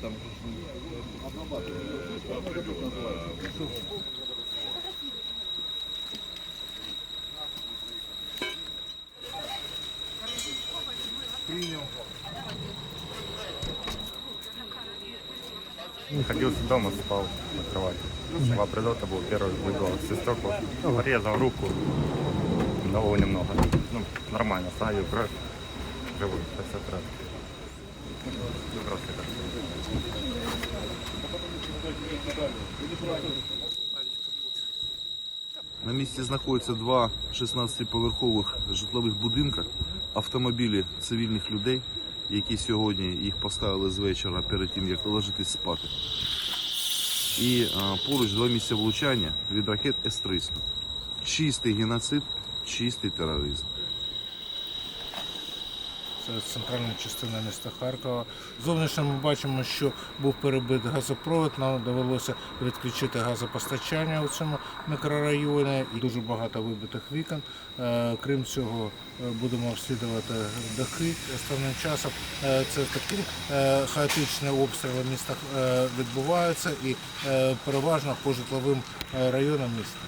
там Находился дома, спал на кровати. Два прилета был, первый выбил стекла, порезал руку, нового немного. Ну, нормально, ставил кровь, живой, все раз. Просто так. На місці знаходяться два 16-поверхових житлових будинка, автомобілі цивільних людей, які сьогодні їх поставили з вечора перед тим, як ложитись спати. І поруч два місця влучання від ракет С-300. Чистий геноцид, чистий тероризм. Це центральна частина міста Харкова. Зовнішньо ми бачимо, що був перебит газопровод. Нам довелося відключити газопостачання у цьому мікрорайоні. І дуже багато вибитих вікон. Е, Крім цього, е, будемо обслідувати дахи. Останнім часом е, це такі хаотичні обстріли міста відбуваються і переважно по житловим районам міста.